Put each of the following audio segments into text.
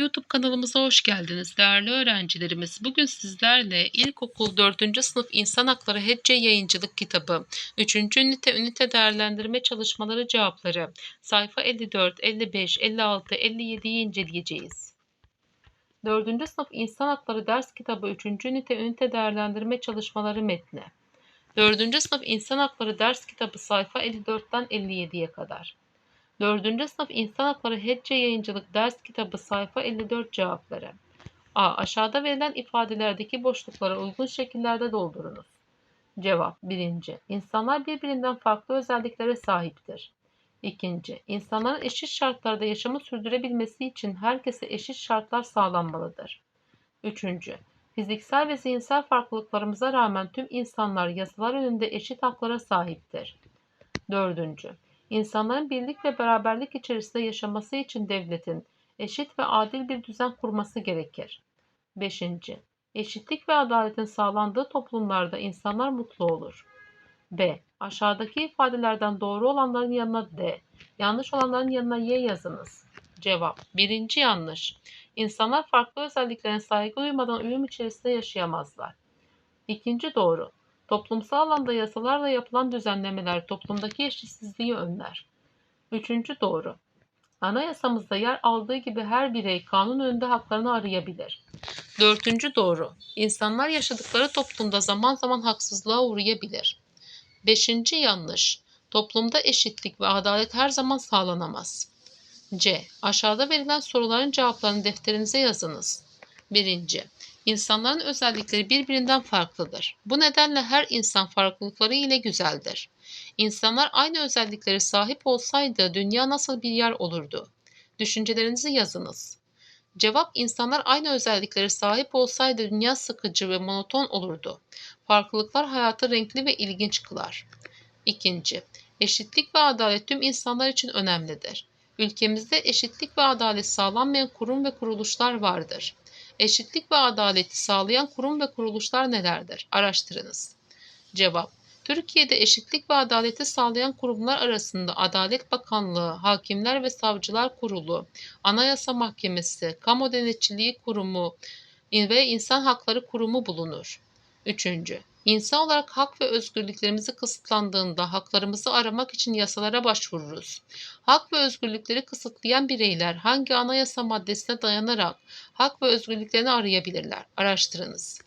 YouTube kanalımıza hoş geldiniz değerli öğrencilerimiz. Bugün sizlerle İlkokul 4. sınıf İnsan Hakları Hecce Yayıncılık kitabı 3. ünite ünite değerlendirme çalışmaları cevapları sayfa 54, 55, 56, 57'yi inceleyeceğiz. 4. sınıf İnsan Hakları ders kitabı 3. ünite ünite değerlendirme çalışmaları metni. 4. sınıf İnsan Hakları ders kitabı sayfa 54'ten 57'ye kadar. 4. sınıf İnsan Hakları Hecce Yayıncılık Ders Kitabı sayfa 54 cevapları. A. Aşağıda verilen ifadelerdeki boşluklara uygun şekillerde doldurunuz. Cevap 1. İnsanlar birbirinden farklı özelliklere sahiptir. 2. İnsanların eşit şartlarda yaşamı sürdürebilmesi için herkese eşit şartlar sağlanmalıdır. 3. Fiziksel ve zihinsel farklılıklarımıza rağmen tüm insanlar yasalar önünde eşit haklara sahiptir. 4. İnsanların birlik ve beraberlik içerisinde yaşaması için devletin eşit ve adil bir düzen kurması gerekir. 5. Eşitlik ve adaletin sağlandığı toplumlarda insanlar mutlu olur. B. Aşağıdaki ifadelerden doğru olanların yanına D, yanlış olanların yanına Y yazınız. Cevap 1. yanlış. İnsanlar farklı özelliklerine saygı duymadan uyum içerisinde yaşayamazlar. 2. doğru. Toplumsal alanda yasalarla yapılan düzenlemeler toplumdaki eşitsizliği önler. Üçüncü doğru. Anayasamızda yer aldığı gibi her birey kanun önünde haklarını arayabilir. Dördüncü doğru. İnsanlar yaşadıkları toplumda zaman zaman haksızlığa uğrayabilir. Beşinci yanlış. Toplumda eşitlik ve adalet her zaman sağlanamaz. C. Aşağıda verilen soruların cevaplarını defterinize yazınız. Birinci. İnsanların özellikleri birbirinden farklıdır. Bu nedenle her insan farklılıkları ile güzeldir. İnsanlar aynı özelliklere sahip olsaydı dünya nasıl bir yer olurdu? Düşüncelerinizi yazınız. Cevap insanlar aynı özelliklere sahip olsaydı dünya sıkıcı ve monoton olurdu. Farklılıklar hayatı renkli ve ilginç kılar. İkinci, eşitlik ve adalet tüm insanlar için önemlidir. Ülkemizde eşitlik ve adalet sağlanmayan kurum ve kuruluşlar vardır. Eşitlik ve adaleti sağlayan kurum ve kuruluşlar nelerdir? Araştırınız. Cevap Türkiye'de eşitlik ve adaleti sağlayan kurumlar arasında Adalet Bakanlığı, Hakimler ve Savcılar Kurulu, Anayasa Mahkemesi, Kamu Denetçiliği Kurumu ve İnsan Hakları Kurumu bulunur. Üçüncü, İnsan olarak hak ve özgürlüklerimizi kısıtlandığında haklarımızı aramak için yasalara başvururuz. Hak ve özgürlükleri kısıtlayan bireyler hangi anayasa maddesine dayanarak hak ve özgürlüklerini arayabilirler? Araştırınız.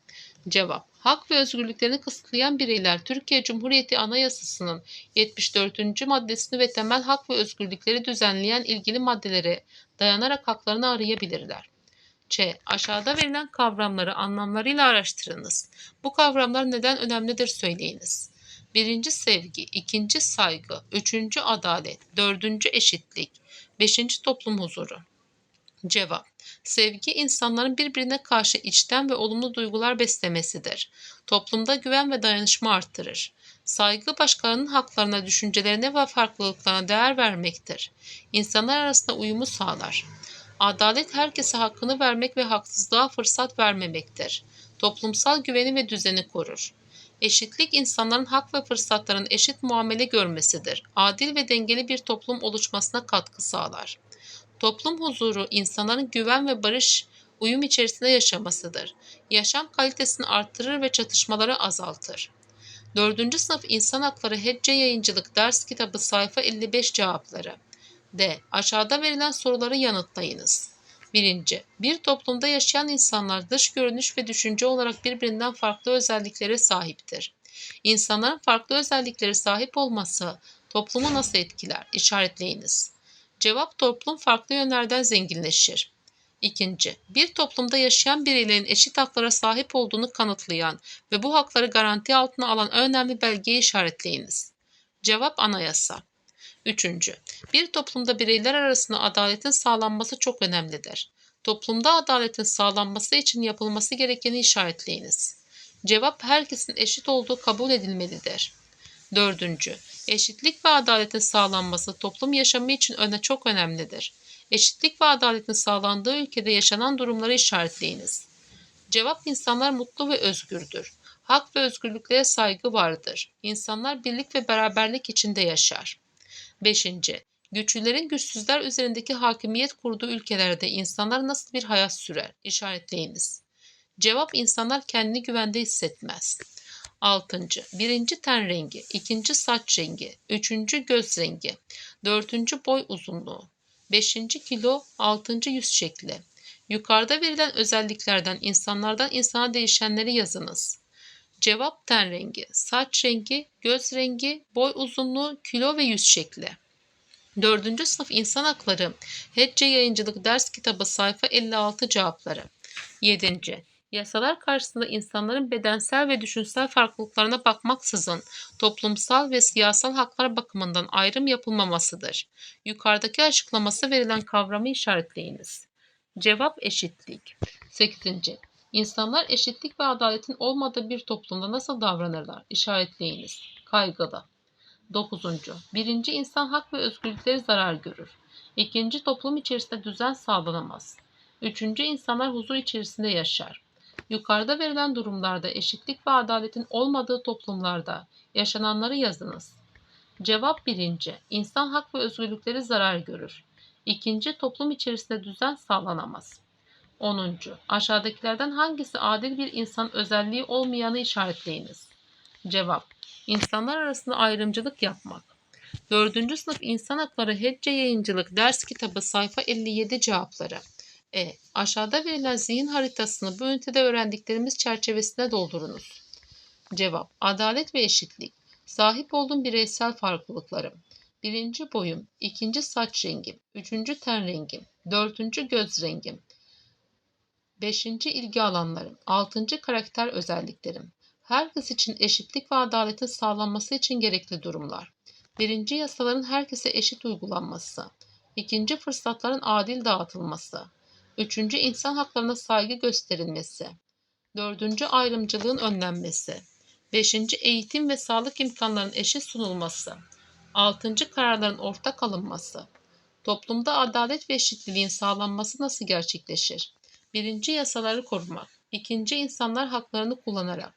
Cevap Hak ve özgürlüklerini kısıtlayan bireyler Türkiye Cumhuriyeti Anayasası'nın 74. maddesini ve temel hak ve özgürlükleri düzenleyen ilgili maddelere dayanarak haklarını arayabilirler. Ç. Aşağıda verilen kavramları anlamlarıyla araştırınız. Bu kavramlar neden önemlidir söyleyiniz. Birinci sevgi, ikinci saygı, üçüncü adalet, dördüncü eşitlik, beşinci toplum huzuru. Cevap Sevgi insanların birbirine karşı içten ve olumlu duygular beslemesidir. Toplumda güven ve dayanışma arttırır. Saygı başkalarının haklarına, düşüncelerine ve farklılıklarına değer vermektir. İnsanlar arasında uyumu sağlar. Adalet herkese hakkını vermek ve haksızlığa fırsat vermemektir. Toplumsal güveni ve düzeni korur. Eşitlik insanların hak ve fırsatların eşit muamele görmesidir. Adil ve dengeli bir toplum oluşmasına katkı sağlar. Toplum huzuru insanların güven ve barış uyum içerisinde yaşamasıdır. Yaşam kalitesini arttırır ve çatışmaları azaltır. 4. sınıf İnsan Hakları Hecce Yayıncılık Ders Kitabı sayfa 55 cevapları. D. Aşağıda verilen soruları yanıtlayınız. 1. Bir toplumda yaşayan insanlar dış görünüş ve düşünce olarak birbirinden farklı özelliklere sahiptir. İnsanların farklı özelliklere sahip olması toplumu nasıl etkiler? İşaretleyiniz. Cevap toplum farklı yönlerden zenginleşir. İkinci, bir toplumda yaşayan bireylerin eşit haklara sahip olduğunu kanıtlayan ve bu hakları garanti altına alan önemli belgeyi işaretleyiniz. Cevap anayasa. Üçüncü, bir toplumda bireyler arasında adaletin sağlanması çok önemlidir. Toplumda adaletin sağlanması için yapılması gerekeni işaretleyiniz. Cevap herkesin eşit olduğu kabul edilmelidir. Dördüncü, eşitlik ve adaletin sağlanması toplum yaşamı için öne çok önemlidir. Eşitlik ve adaletin sağlandığı ülkede yaşanan durumları işaretleyiniz. Cevap insanlar mutlu ve özgürdür. Hak ve özgürlüklere saygı vardır. İnsanlar birlik ve beraberlik içinde yaşar. 5. Güçlülerin güçsüzler üzerindeki hakimiyet kurduğu ülkelerde insanlar nasıl bir hayat sürer? İşaretleyiniz. Cevap insanlar kendini güvende hissetmez. 6. Birinci ten rengi, ikinci saç rengi, üçüncü göz rengi, dördüncü boy uzunluğu, beşinci kilo, altıncı yüz şekli. Yukarıda verilen özelliklerden insanlardan insana değişenleri yazınız. Cevap ten rengi, saç rengi, göz rengi, boy uzunluğu, kilo ve yüz şekli. 4. sınıf İnsan Hakları Hecce Yayıncılık Ders Kitabı sayfa 56 cevapları. 7. Yasalar karşısında insanların bedensel ve düşünsel farklılıklarına bakmaksızın toplumsal ve siyasal haklar bakımından ayrım yapılmamasıdır. Yukarıdaki açıklaması verilen kavramı işaretleyiniz. Cevap eşitlik. 8. İnsanlar eşitlik ve adaletin olmadığı bir toplumda nasıl davranırlar? İşaretleyiniz. Kaygılı. 9. Birinci insan hak ve özgürlükleri zarar görür. İkinci toplum içerisinde düzen sağlanamaz. Üçüncü insanlar huzur içerisinde yaşar. Yukarıda verilen durumlarda eşitlik ve adaletin olmadığı toplumlarda yaşananları yazınız. Cevap birinci. İnsan hak ve özgürlükleri zarar görür. İkinci toplum içerisinde düzen sağlanamaz. 10. Aşağıdakilerden hangisi adil bir insan özelliği olmayanı işaretleyiniz. Cevap. İnsanlar arasında ayrımcılık yapmak. 4. sınıf İnsan Hakları Hecce Yayıncılık Ders Kitabı sayfa 57 cevapları. E. Aşağıda verilen zihin haritasını bu ünitede öğrendiklerimiz çerçevesinde doldurunuz. Cevap. Adalet ve eşitlik. Sahip olduğum bireysel farklılıklarım. Birinci boyum, ikinci saç rengim, üçüncü ten rengim, dördüncü göz rengim, beşinci ilgi alanlarım, altıncı karakter özelliklerim. Herkes için eşitlik ve adaletin sağlanması için gerekli durumlar. Birinci yasaların herkese eşit uygulanması. İkinci fırsatların adil dağıtılması. Üçüncü insan haklarına saygı gösterilmesi. Dördüncü ayrımcılığın önlenmesi. Beşinci eğitim ve sağlık imkanlarının eşit sunulması. Altıncı kararların ortak alınması. Toplumda adalet ve eşitliğin sağlanması nasıl gerçekleşir? Birinci yasaları korumak. İkinci insanlar haklarını kullanarak.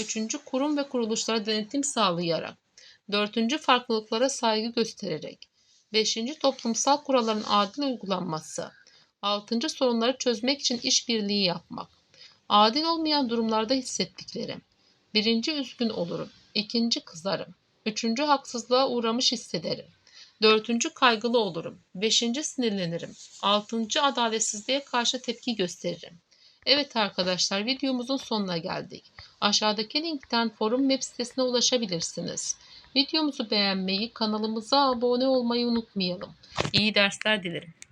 Üçüncü kurum ve kuruluşlara denetim sağlayarak. Dördüncü farklılıklara saygı göstererek. Beşinci toplumsal kuralların adil uygulanması. Altıncı sorunları çözmek için işbirliği yapmak. Adil olmayan durumlarda hissettiklerim. Birinci üzgün olurum. İkinci kızarım. Üçüncü haksızlığa uğramış hissederim. Dördüncü kaygılı olurum. Beşinci sinirlenirim. Altıncı adaletsizliğe karşı tepki gösteririm. Evet arkadaşlar videomuzun sonuna geldik. Aşağıdaki linkten forum web sitesine ulaşabilirsiniz. Videomuzu beğenmeyi, kanalımıza abone olmayı unutmayalım. İyi dersler dilerim.